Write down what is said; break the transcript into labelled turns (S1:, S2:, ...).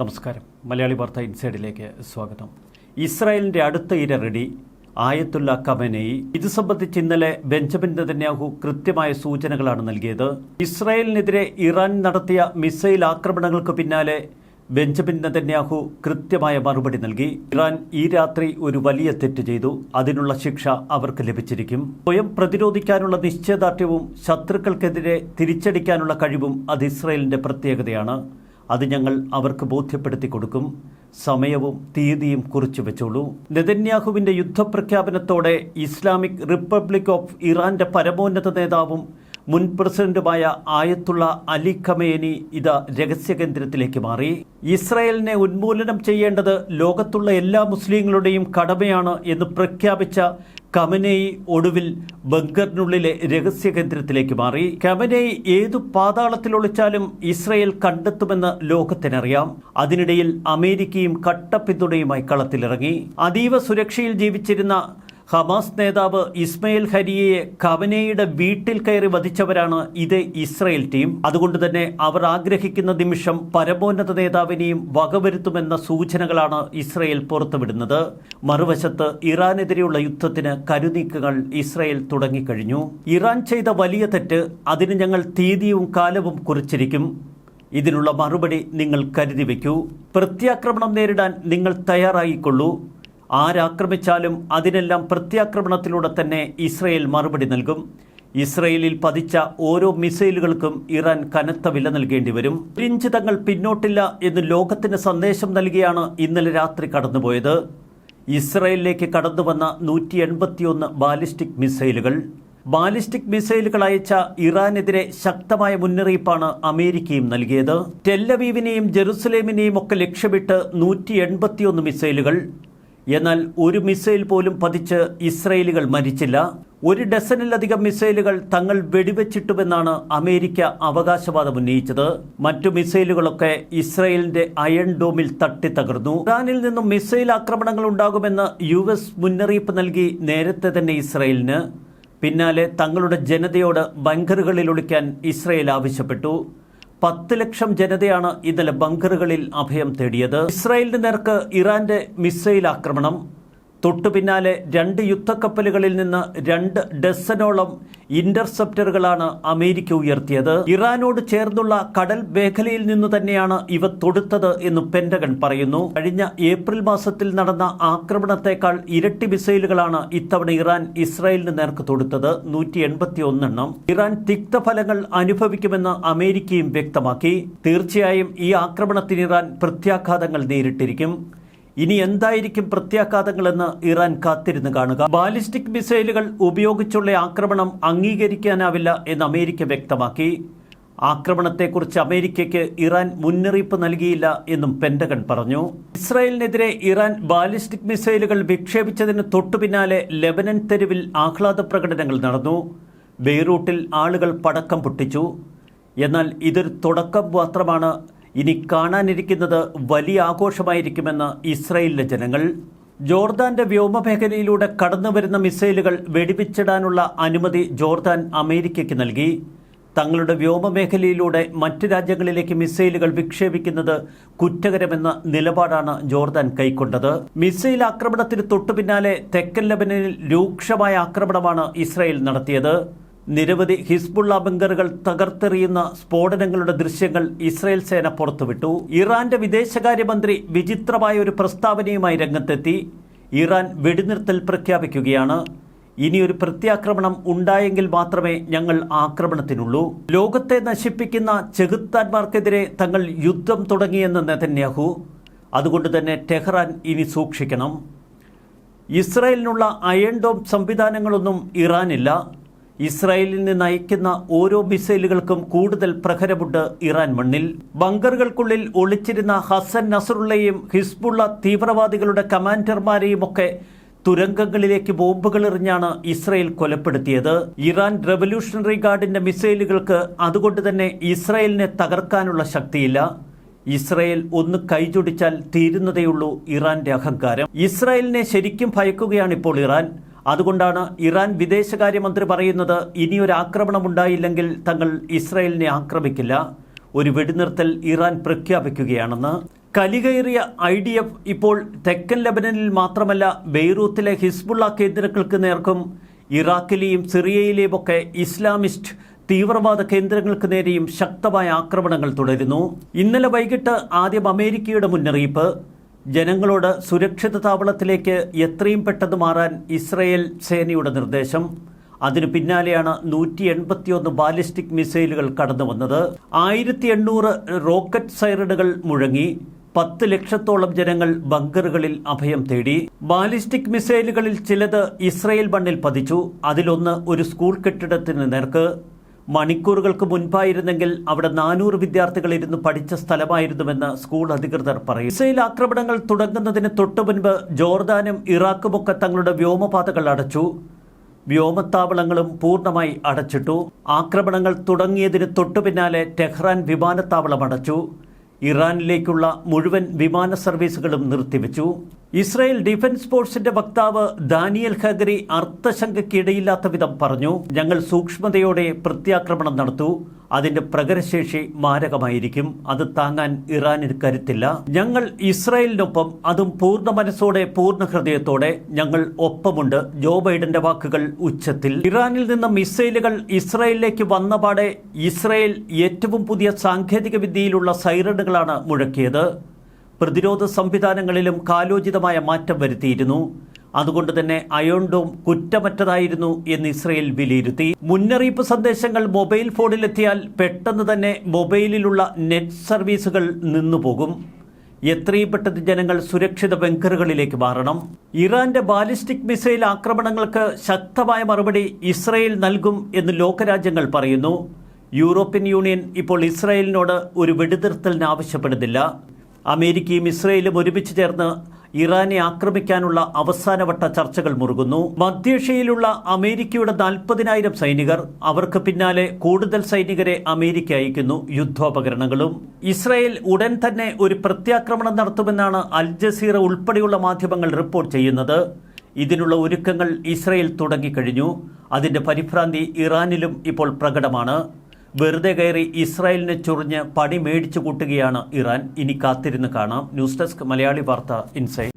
S1: നമസ്കാരം. മലയാളി വാർത്ത ഇൻസൈഡിലേക്ക് സ്വാഗതം. ഇസ്രായേലിന്റെ അടുത്ത ഇര റെഡി. ആയത്തുള്ള കമനയി ഇത് സംബന്ധിച്ച് ഇന്നലെ ബെഞ്ചമിൻ നെതന്യാഹു കൃത്യമായ സൂചനകളാണ് നൽകിയത്. ഇസ്രായേലിനെതിരെ ഇറാൻ നടത്തിയ മിസൈൽ ആക്രമണങ്ങൾക്ക് പിന്നാലെ ബെഞ്ചമിൻ നെതന്യാഹു കൃത്യമായ മറുപടി നൽകി. ഇറാൻ ഈ രാത്രി ഒരു വലിയ തെറ്റ് ചെയ്തു. അതിനുള്ള ശിക്ഷ അവർക്ക് ലഭിച്ചിരിക്കും. സ്വയം പ്രതിരോധിക്കാനുള്ള നിശ്ചയദാർഢ്യവും ശത്രുക്കൾക്കെതിരെ തിരിച്ചടിക്കാനുള്ള കഴിവും അത് ഇസ്രായേലിന്റെ പ്രത്യേകതയാണ്. അത് ഞങ്ങൾ അവർക്ക് ബോധ്യപ്പെടുത്തി കൊടുക്കും. സമയവും തീയതിയും കുറിച്ചു വെച്ചോളൂ. നെതന്യാഹുവിന്റെ യുദ്ധപ്രഖ്യാപനത്തോടെ ഇസ്ലാമിക് റിപ്പബ്ലിക് ഓഫ് ഇറാന്റെ പരമോന്നത നേതാവും മുൻ പ്രസിഡന്റുമായ ആയത്തുള്ള അലി ഖമേനി ഇത് രഹസ്യകേന്ദ്രത്തിലേക്ക് മാറി. ഇസ്രായേലിനെ ഉന്മൂലനം ചെയ്യേണ്ടത് ലോകത്തുള്ള എല്ലാ മുസ്ലിങ്ങളുടെയും കടമയാണ് എന്ന് പ്രഖ്യാപിച്ച കമനേയി ഒടുവിൽ ബങ്കറിനുള്ളിലെ രഹസ്യ കേന്ദ്രത്തിലേക്ക് മാറി. കമനേയി ഏതു പാതാളത്തിൽ ഒളിച്ചാലും ഇസ്രയേൽ കണ്ടെത്തുമെന്ന് ലോകത്തിനറിയാം. അതിനിടയിൽ അമേരിക്കയും കട്ട പിന്തുണയുമായി കളത്തിലിറങ്ങി. അതീവ സുരക്ഷയിൽ ജീവിച്ചിരുന്ന ഹമാസ് നേതാവ് ഇസ്മയിൽ ഹരിയയെ കവനയുടെ വീട്ടിൽ കയറി വധിച്ചവരാണ് ഇത് ഇസ്രയേൽ ടീം. അതുകൊണ്ട് തന്നെ അവർ ആഗ്രഹിക്കുന്ന നിമിഷം പരമോന്നത നേതാവിനെയും വകവരുത്തുമെന്ന സൂചനകളാണ് ഇസ്രയേൽ പുറത്തുവിടുന്നത്. മറുവശത്ത് ഇറാനെതിരെയുള്ള യുദ്ധത്തിന് കരുനീക്കങ്ങൾ ഇസ്രയേൽ തുടങ്ങിക്കഴിഞ്ഞു. ഇറാൻ ചെയ്ത വലിയ തെറ്റ് അതിന് ഞങ്ങൾ തീയതിയും കാലവും കുറിച്ചിരിക്കും. ഇതിനുള്ള മറുപടി നിങ്ങൾ കരുതി വയ്ക്കൂ. പ്രത്യാക്രമണം നേരിടാൻ നിങ്ങൾ തയ്യാറായിക്കൊള്ളൂ. ആരാക്രമിച്ചാലും അതിനെല്ലാം പ്രത്യാക്രമണത്തിലൂടെ തന്നെ ഇസ്രയേൽ മറുപടി നൽകും. ഇസ്രയേലിൽ പതിച്ച ഓരോ മിസൈലുകൾക്കും ഇറാൻ കനത്ത വില നൽകേണ്ടി വരും. ഇഞ്ച് തങ്ങൾ പിന്നോട്ടില്ല എന്ന് ലോകത്തിന് സന്ദേശം നൽകിയാണ് ഇന്നലെ രാത്രി കടന്നുപോയത്. ഇസ്രയേലിലേക്ക് കടന്നുവന്ന നൂറ്റി എൺപത്തിയൊന്ന് ബാലിസ്റ്റിക് മിസൈലുകൾ. ബാലിസ്റ്റിക് മിസൈലുകൾ അയച്ച ഇറാനെതിരെ ശക്തമായ മുന്നറിയിപ്പാണ് അമേരിക്കയും നൽകിയത്. ടെല്ലവീവിനെയും ജെറുസലേമിനെയും ഒക്കെ ലക്ഷ്യമിട്ട് നൂറ്റി മിസൈലുകൾ. എന്നാൽ ഒരു മിസൈൽ പോലും പതിച്ച് ഇസ്രയേലുകൾ മരിച്ചില്ല. ഒരു ഡസനിലധികം മിസൈലുകൾ തങ്ങൾ വെടിവെച്ചിട്ടുമെന്നാണ് അമേരിക്ക അവകാശവാദം ഉന്നയിച്ചത്. മറ്റു മിസൈലുകളൊക്കെ ഇസ്രയേലിന്റെ അയൺ ഡോമിൽ തട്ടിത്തകർന്നു ഇറാനിൽ നിന്നും മിസൈൽ ആക്രമണങ്ങൾ ഉണ്ടാകുമെന്ന് യു എസ് മുന്നറിയിപ്പ് നൽകി നേരത്തെ തന്നെ ഇസ്രയേലിന്. പിന്നാലെ തങ്ങളുടെ ജനതയോട് ബങ്കറുകളിൽ ഒളിക്കാൻ ഇസ്രയേൽ ആവശ്യപ്പെട്ടു. പത്ത് ലക്ഷം ജനതയാണ് ഇന്നലെ ബങ്കറുകളിൽ അഭയം തേടിയത്. ഇസ്രായേലിന് നേർക്ക് ഇറാന്റെ മിസൈൽ ആക്രമണം തൊട്ടു പിന്നാലെ രണ്ട് യുദ്ധക്കപ്പലുകളിൽ നിന്ന് രണ്ട് ഡസനോളം ഇന്റർസെപ്റ്ററുകളാണ് അമേരിക്ക ഉയർത്തിയത്. ഇറാനോട് ചേർന്നുള്ള കടൽ മേഖലയിൽ നിന്നു തന്നെയാണ് ഇവ തൊടുത്തത് എന്ന് പെന്റഗൺ പറയുന്നു. കഴിഞ്ഞ ഏപ്രിൽ മാസത്തിൽ നടന്ന ആക്രമണത്തെക്കാൾ ഇരട്ടി മിസൈലുകളാണ് ഇത്തവണ ഇറാൻ ഇസ്രായേലിന് നേർക്ക് തൊടുത്തത്. നൂറ്റി എൺപത്തി ഒന്നെണ്ണം ഇറാൻ തിക്തഫലങ്ങൾ അനുഭവിക്കുമെന്ന് അമേരിക്കയും വ്യക്തമാക്കി. തീർച്ചയായും ഈ ആക്രമണത്തിന് ഇറാൻ പ്രത്യാഘാതങ്ങൾ നേരിട്ടിരിക്കും. ഇനി എന്തായിരിക്കും പ്രത്യാഘാതങ്ങളെന്ന് ഇറാൻ കാത്തിരുന്ന് കാണുക. ബാലിസ്റ്റിക് മിസൈലുകൾ ഉപയോഗിച്ചുള്ള ആക്രമണം അംഗീകരിക്കാനാവില്ല എന്ന് അമേരിക്ക വ്യക്തമാക്കി. ആക്രമണത്തെക്കുറിച്ച് അമേരിക്കയ്ക്ക് ഇറാൻ മുന്നറിയിപ്പ് നൽകിയില്ല എന്നും പെന്റഗൺ പറഞ്ഞു. ഇസ്രായേലിനെതിരെ ഇറാൻ ബാലിസ്റ്റിക് മിസൈലുകൾ വിക്ഷേപിച്ചതിന് തൊട്ടു പിന്നാലെ ലെബനൻ തെരുവിൽ ആഹ്ലാദ പ്രകടനങ്ങൾ നടന്നു. ബെയ്റൂട്ടിൽ ആളുകൾ പടക്കം പൊട്ടിച്ചു. എന്നാൽ ഇതൊരു തുടക്കം മാത്രമാണ് ഇനി കാണാനിരിക്കുന്നത് വലിയ ആഘോഷമായിരിക്കുമെന്ന് ഇസ്രയേലിലെ ജനങ്ങൾ. ജോർദാന്റെ വ്യോമമേഖലയിലൂടെ കടന്നുവരുന്ന മിസൈലുകൾ വെടിവെച്ചിടാനുള്ള അനുമതി ജോർദാൻ അമേരിക്കയ്ക്ക് നൽകി. തങ്ങളുടെ വ്യോമമേഖലയിലൂടെ മറ്റ് രാജ്യങ്ങളിലേക്ക് മിസൈലുകൾ വിക്ഷേപിക്കുന്നത് കുറ്റകരമെന്ന നിലപാടാണ് ജോർദാൻ കൈക്കൊണ്ടത്. മിസൈൽ ആക്രമണത്തിന് തൊട്ടുപിന്നാലെ തെക്കൻ ലബനനിൽ രൂക്ഷമായ ആക്രമണമാണ് ഇസ്രായേൽ നടത്തിയത്. നിരവധി ഹിസ്ബുള്ള ബങ്കറുകൾ തകർത്തെറിയുന്ന സ്ഫോടനങ്ങളുടെ ദൃശ്യങ്ങൾ ഇസ്രായേൽ സേന പുറത്തുവിട്ടു. ഇറാന്റെ വിദേശകാര്യമന്ത്രി വിചിത്രമായ ഒരു പ്രസ്താവനയുമായി രംഗത്തെത്തി. ഇറാൻ വെടിനിർത്തൽ പ്രഖ്യാപിക്കുകയാണ്. ഇനിയൊരു പ്രത്യാക്രമണം ഉണ്ടായെങ്കിൽ മാത്രമേ ഞങ്ങൾ ആക്രമണത്തിനുള്ളൂ. ലോകത്തെ നശിപ്പിക്കുന്ന ചെകുത്താന്മാർക്കെതിരെ തങ്ങൾ യുദ്ധം തുടങ്ങിയെന്ന് നെതന്യാഹു. അതുകൊണ്ട് തന്നെ ടെഹ്റാൻ ഇനി സൂക്ഷിക്കണം. ഇസ്രായേലിനുള്ള അയൺ ഡോം സംവിധാനങ്ങളൊന്നും ഇറാനില്ല. ഇസ്രായേലിൽ നയിക്കുന്ന ഓരോ മിസൈലുകൾക്കും കൂടുതൽ പ്രഹരമുണ്ട് ഇറാൻ മണ്ണിൽ. ബങ്കറുകൾക്കുള്ളിൽ ഒളിച്ചിരുന്ന ഹസൻ നസറുള്ളയും ഹിസ്ബുള്ള തീവ്രവാദികളുടെ കമാൻഡർമാരെയുമൊക്കെ തുരങ്കങ്ങളിലേക്ക് ബോംബുകൾ എറിഞ്ഞാണ് ഇസ്രായേൽ കൊലപ്പെടുത്തിയത്. ഇറാൻ റവല്യൂഷണറി ഗാർഡിന്റെ മിസൈലുകൾക്ക് അതുകൊണ്ട് തന്നെ ഇസ്രായേലിനെ തകർക്കാനുള്ള ശക്തിയില്ല. ഇസ്രായേൽ ഒന്ന് കൈചൊടിച്ചാൽ തീരുന്നതേയുള്ളൂ ഇറാന്റെ അഹങ്കാരം. ഇസ്രായേലിനെ ശരിക്കും ഭയക്കുകയാണ് ഇപ്പോൾ ഇറാൻ. അതുകൊണ്ടാണ് ഇറാൻ വിദേശകാര്യമന്ത്രി പറയുന്നത് ഇനിയൊരു ആക്രമണം ഉണ്ടായില്ലെങ്കിൽ തങ്ങൾ ഇസ്രായേലിനെ ആക്രമിക്കില്ല. ഒരു വെടിനിർത്തൽ ഇറാൻ പ്രഖ്യാപിക്കുകയാണെന്ന്. കലികയറിയ ഐ ഡി എഫ് ഇപ്പോൾ തെക്കൻ ലബനനിൽ മാത്രമല്ല ബെയ്റൂത്തിലെ ഹിസ്ബുള്ള കേന്ദ്രങ്ങൾക്ക് നേർക്കും. ഇറാഖിലെയും സിറിയയിലെയുമൊക്കെ ഇസ്ലാമിസ്റ്റ് തീവ്രവാദ കേന്ദ്രങ്ങൾക്ക് നേരെയും ശക്തമായ ആക്രമണങ്ങൾ തുടരുന്നു. ഇന്നലെ വൈകിട്ട് ആദ്യം അമേരിക്കയുടെ മുന്നറിയിപ്പ്. ജനങ്ങളോട് സുരക്ഷിത താവളത്തിലേക്ക് എത്രയും പെട്ടെന്ന് മാറാൻ ഇസ്രയേൽ സേനയുടെ നിർദ്ദേശം. അതിനു പിന്നാലെയാണ് നൂറ്റി എൺപത്തിയൊന്ന് ബാലിസ്റ്റിക് മിസൈലുകൾ കടന്നു വന്നത്. ആയിരത്തി എണ്ണൂറ് റോക്കറ്റ് സൈറഡുകൾ മുഴങ്ങി. പത്ത് ലക്ഷത്തോളം ജനങ്ങൾ ബങ്കറുകളിൽ അഭയം തേടി. ബാലിസ്റ്റിക് മിസൈലുകളിൽ ചിലത് ഇസ്രയേൽ മണ്ണിൽ പതിച്ചു. അതിലൊന്ന് ഒരു സ്കൂൾ കെട്ടിടത്തിന് നേർക്ക്. മണിക്കൂറുകൾക്ക് മുൻപായിരുന്നെങ്കിൽ അവിടെ നാനൂറ് വിദ്യാർത്ഥികൾ ഇരുന്ന് പഠിച്ച സ്ഥലമായിരുന്നുവെന്ന് സ്കൂൾ അധികൃതർ പറയും ഇസ്രയേൽ ആക്രമണങ്ങൾ തുടങ്ങുന്നതിന് തൊട്ടു മുൻപ് ജോർദാനും ഇറാഖുമൊക്കെ തങ്ങളുടെ വ്യോമപാതകൾ അടച്ചു. വ്യോമത്താവളങ്ങളും പൂർണമായി അടച്ചിട്ടു. ആക്രമണങ്ങൾ തുടങ്ങിയതിന് തൊട്ടു പിന്നാലെ ടെഹ്റാൻ വിമാനത്താവളം അടച്ചു. ഇറാനിലേക്കുള്ള മുഴുവൻ വിമാന സർവീസുകളും നിർത്തിവെച്ചു. ഇസ്രായേൽ ഡിഫൻസ് ഫോഴ്സിന്റെ വക്താവ് ദാനിയൽ ഹഗരി അർത്ഥശങ്കയ്ക്കിടയില്ലാത്ത വിധം പറഞ്ഞു ഞങ്ങൾ സൂക്ഷ്മതയോടെ പ്രത്യാക്രമണം നടത്തു. അതിന്റെ പ്രകരശേഷി മാരകമായിരിക്കും. അത് താങ്ങാൻ ഇറാനിന് കരുത്തില്ല. ഞങ്ങൾ ഇസ്രായേലിനൊപ്പം അതും പൂർണ മനസ്സോടെ പൂർണ ഹൃദയത്തോടെ ഞങ്ങൾ ഒപ്പമുണ്ട്. ജോ ബൈഡന്റെ വാക്കുകൾ ഉച്ചത്തിൽ. ഇറാനിൽ നിന്ന് മിസൈലുകൾ ഇസ്രായേലിലേക്ക് വന്നപാടെ ഇസ്രായേൽ ഏറ്റവും പുതിയ സാങ്കേതിക വിദ്യയിലുള്ള സൈറണുകളാണ് മുഴക്കിയത്. പ്രതിരോധ സംവിധാനങ്ങളിലും കാലോചിതമായ മാറ്റം വരുത്തിയിരുന്നു. അതുകൊണ്ട് തന്നെ അയോൺ ഡോം കുറ്റമറ്റതായിരുന്നു എന്ന് ഇസ്രയേൽ വിലയിരുത്തി. മുന്നറിയിപ്പ് സന്ദേശങ്ങൾ മൊബൈൽ ഫോണിലെത്തിയാൽ പെട്ടെന്ന് തന്നെ മൊബൈലിലുള്ള നെറ്റ് സർവീസുകൾ നിന്നുപോകും. എത്രയും പെട്ടെന്ന് ജനങ്ങൾ സുരക്ഷിത ബങ്കറുകളിലേക്ക് മാറണം. ഇറാന്റെ ബാലിസ്റ്റിക് മിസൈൽ ആക്രമണങ്ങൾക്ക് ശക്തമായ മറുപടി ഇസ്രയേൽ നൽകും എന്ന് ലോകരാജ്യങ്ങൾ പറയുന്നു. യൂറോപ്യൻ യൂണിയൻ ഇപ്പോൾ ഇസ്രായേലിനോട് ഒരു വെടിനിർത്തലിന് ആവശ്യപ്പെടുന്നില്ല. അമേരിക്കയും ഇസ്രയേലും ഒരുമിച്ച് ചേർന്ന് ഇറാനെ ആക്രമിക്കാനുള്ള അവസാനവട്ട ചർച്ചകൾ മുറുകുന്നു. മധ്യേഷ്യയിലുള്ള അമേരിക്കയുടെ നാൽപ്പതിനായിരം സൈനികർ അവർക്ക് പിന്നാലെ കൂടുതൽ സൈനികരെ അമേരിക്ക അയക്കുന്നു. യുദ്ധോപകരണങ്ങളും. ഇസ്രയേൽ ഉടൻ തന്നെ ഒരു പ്രത്യാക്രമണം നടത്തുമെന്നാണ് അൽ ജസീറ ഉൾപ്പെടെയുള്ള മാധ്യമങ്ങൾ റിപ്പോർട്ട് ചെയ്യുന്നത്. ഇതിനുള്ള ഒരുക്കങ്ങൾ ഇസ്രയേൽ തുടങ്ങിക്കഴിഞ്ഞു. അതിന്റെ പരിഭ്രാന്തി ഇറാനിലും ഇപ്പോൾ പ്രകടമാണ്. വെറുതെ കയറി ഇസ്രായേലിനെ ചൊറിഞ്ഞ് പണി മേടിച്ചു കൂട്ടുകയാണ് ഇറാൻ. ഇനി കാത്തിരുന്ന് കാണാം. ന്യൂസ് ഡെസ്ക് മലയാളി വാർത്ത ഇൻസൈറ്റ്.